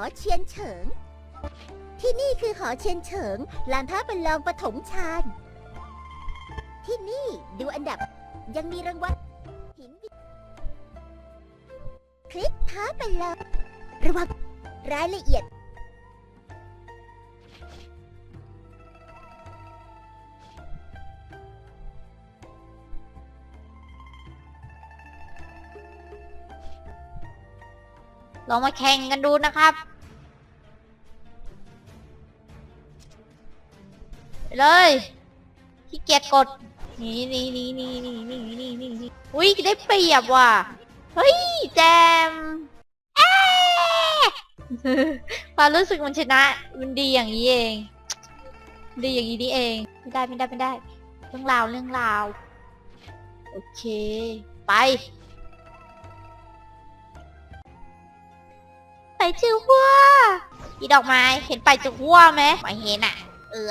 อเชียนเฉิง ที่นี่คือหอเชียนเฉิงลานท้าประลองปฐมฌานที่นี่ดูอันดับยังมีรางวัลหินคลิกท้าประลองระวังรายละเอียด ลองมาแข่งกันดูนะครับ เลยขี้เกียจกดนี่นี่นี่นี่นี่นี่นี่นี่นี่อุ้ยได้เปรียบว่ะ เฮ้ย แจมเอ๊ะความรู้สึกมันชนะ มันดีอย่างนี้เอง ดีอย่างนี้นี่เอง ไม่ได้ไม่ได้ไม่ได้ เรื่องราวเรื่องราว โอเค ไป ไปจือหัวอีดอกไม้เห็นไปจือหัวไหมไม่เห็นอะ เออ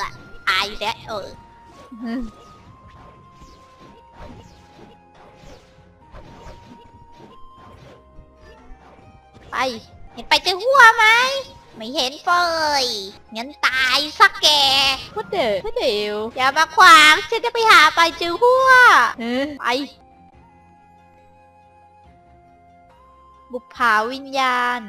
อายอยู่แล้วเออไปเห็นไปจือหัวไหมไม่เห็นเฟยงั้นตายสักแกพูดเดี๋ยวพูดเดี๋ยวอย่ามาขวางฉันจะไปหาไปจือหัวไปบุกผาวิญญาณ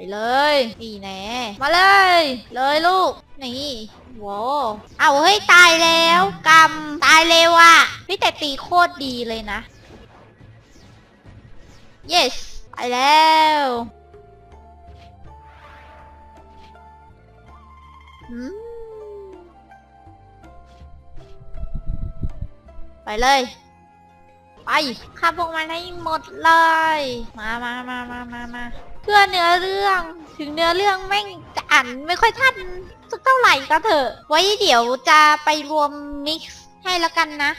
ไปเลย นี่แน่มาเลย เลยลูก นี่โว้เอาเฮ้ย ตายแล้วกำตายเร็วอะพี่แต่ตีโคตรดีเลยนะ yes ไปแล้วไปเลย ไปฆ่าพวกมันให้หมดเลย มามามามามามา พื่อเนื้อเรื่อง ถึงเนื้อเรื่องแม่งจะอ่านไม่ค่อยทันสักเท่าไหร่ก็เถอะ ไว้เดี๋ยวจะไปรวมมิกซ์ให้แล้วกันนะ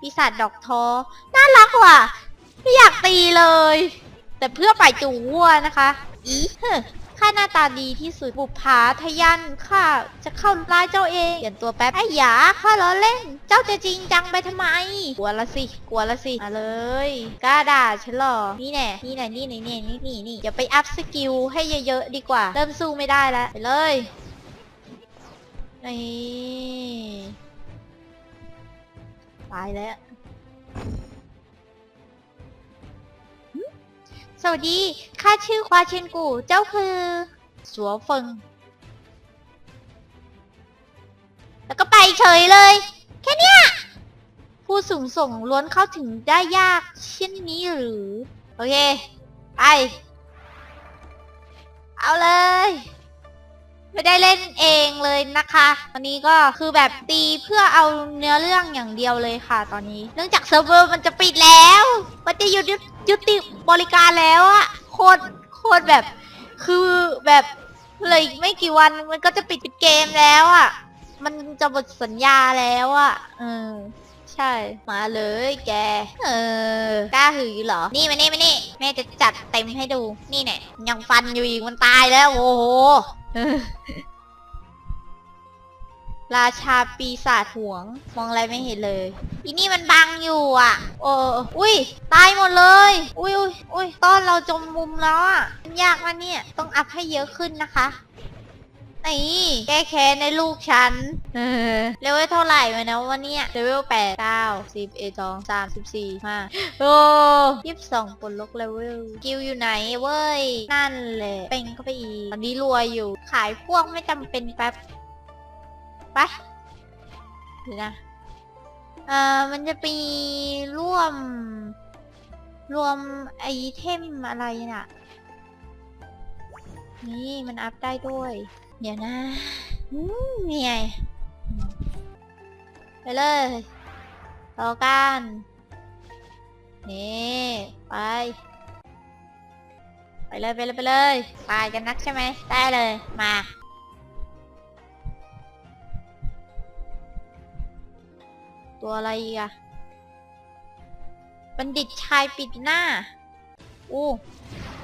ปีศาจดอกทอน่ารักว่ะ ไม่อยากตีเลย แต่เพื่อไปจูวัวนะคะ อีเฮ้ ข้าหน้าตาดีที่สุดบุปผาทะยันข้าจะเข้าร้ายเจ้าเองเปลี่ยนตัวแป๊บไอ้หยาข้าล้อเล่น เจ้าจะจริงจังไปทำไม กลัวละสิ กลัวละสิมาเลยกล้าด่าฉันหรอ นี่แน่นี่แน่นี่นี่นี่นี่นี่นี่อย่าไปอัพสกิลให้เยอะๆดีกว่า เริ่มสู้ไม่ได้แล้วไปเลยนี่ตายแล้ว วัสดี ข้าชื่อควาเชนกู เจ้าคือ สัวเฟิง แล้วก็ไปเฉยเลย แค่เนี้ย ผู้สูงส่งล้วนเข้าถึงได้ยากเช่นนี้หรือ โอเค ไป เอาเลย ไม่ได้เล่นเองเลยนะคะตอนนี้ก็คือแบบตีเพื่อเอาเนื้อเรื่องอย่างเดียวเลยค่ะ ตอนนี้ เนื่องจากเซิร์ฟเวอร์มันจะปิดแล้ว มันจะหยุดยุติบริการแล้วอะโคตรโคตรแบบ คือแบบเลยไม่กี่วันมันก็จะปิดปิดเกมแล้วอะมันจะหมดสัญญาแล้วอะเออใช่ มาเลยแก เออกล้าหือเหรอ นี่มานี่มานี่ แม่จะจัดเต็มให้ดู นี่เนี่ยยังฟันอยู่อีกมันตายแล้ว โอ้โห ราชาปีศาจหวง มองอะไรไม่เห็นเลย อีนี่มันบังอยู่อะ โอ้อุ้ย ตายหมดเลย อุ้ยอุ้ยอุ้ยต้อนเราจมมุมแล้วอะมันยากนะเนี่ย ต้องอัพให้เยอะขึ้นนะคะ นี่แก้แค้นในลูกฉันเออเลเวลเท่าไหร่มานะวันนี้เลเวลแปดเก้าสิบเอ็ดสองสามสิบสี่ห้าโอ้ยี่สิบสองปลดล็อกเลเวลกิวอยู่ไหนเว้ย นั่นแหละเป็นเข้าไปอีกตอนนี้รวยอยู่ ขายพวกไม่จำเป็นแป๊บไปเดี๋ยวนะเอ่อมันจะมีร่วม รวมไอเทมอะไรน่ะ นี่มันอัพได้ด้วย เดี๋ยวนะมนี่ไง ไปเลยต่อกัน นี่ไป ไปเลยไปเลยไปเลยตายกันนักใช่ไหมได้เลย มาตัวอะไรอีกอะบัณฑิตชายปิดหน้า อู้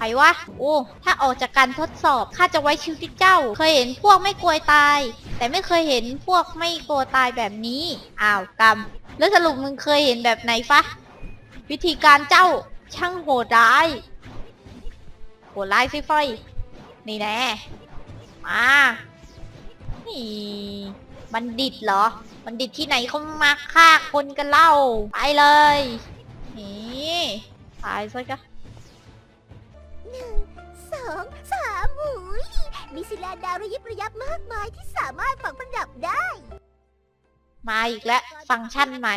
รวะอู้ถ้าออกจากการทดสอบข้าจะไว้ชีวิตเจ้า เคยเห็นพวกไม่กลัวตาย แต่ไม่เคยเห็นพวกไม่กลัวตายแบบนี้ อ้าวกรรม แล้วสรุปมึงเคยเห็นแบบไหนฟะ วิธีการเจ้าช่างโหดร้าย โหดร้ายซิฟอยนี่แน่ มานี่บัณฑิตเหรอ บัณฑิตที่ไหนเขามาฆ่าคนกันเล่า ไปเลย นี่ตายซะกะ หนึ่งสองสามหุยมีศิลาดาวระยิบระยับมากมายที่สามารถฝังประดับได้ มาอีกแล้วฟังก์ชันใหม่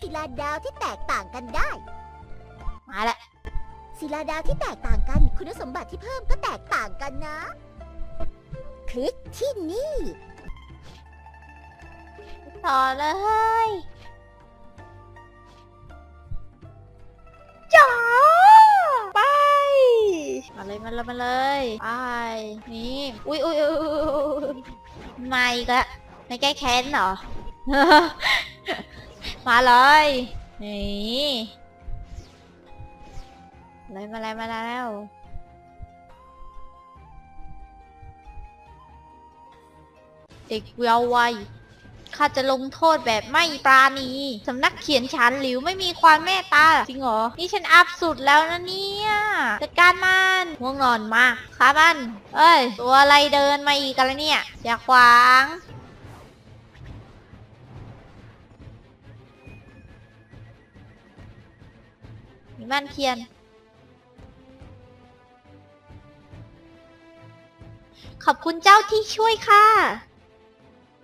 ศิลาดาวที่แตกต่างกันได้ มาแล้วศิลาดาวที่แตกต่างกัน คุณสมบัติที่เพิ่มก็แตกต่างกันนะ คลิกที่นี่ ต่อเลยจ๋าไป มาเลยมาเลยมาเลยไปนี่อุ้ยอุ้ยอุ้ยอุ๊ยอุ๊ยมาอีกแล้วไม่แก้แค้นเหรอ มาเลยนี่เลยมาแล้วมาแล้วเด็กเยาว์วัย ข้าจะลงโทษแบบไม่ปราณีสำนักเขียนฉานหลิวไม่มีความเมตตาจริงเหรอ นี่ฉันอัพสุดแล้วนะเนี่ยจัดการมันง่วงนอนมากครับมันเอ้ย ตัวอะไรเดินมาอีกกันแล้วเนี่ย อย่าขวางนี่มันเขียน ขอบคุณเจ้าที่ช่วยค่ะ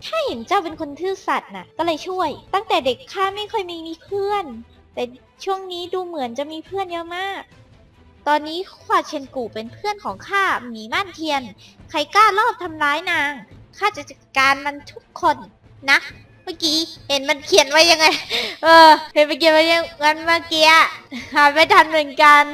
ข้าเห็นเจ้าเป็นคนทื่อสัตย์น่ะ ก็เลยช่วย ตั้งแต่เด็กข้าไม่เคยมีมีเพื่อน แต่ช่วงนี้ดูเหมือนจะมีเพื่อนเยอะมาก ตอนนี้ควาเชนกูเป็นเพื่อนของข้าหมีม่านเทียน ใครกล้ารอบทำร้ายนางข้าจะจัดการมันทุกคนนะ เมื่อกี้เห็นมันเขียนไว้ยังไง เออ เห็นมันเขียนไว้ยังงั้นเมื่อกี้อะหาไม่ทันเหมือนกัน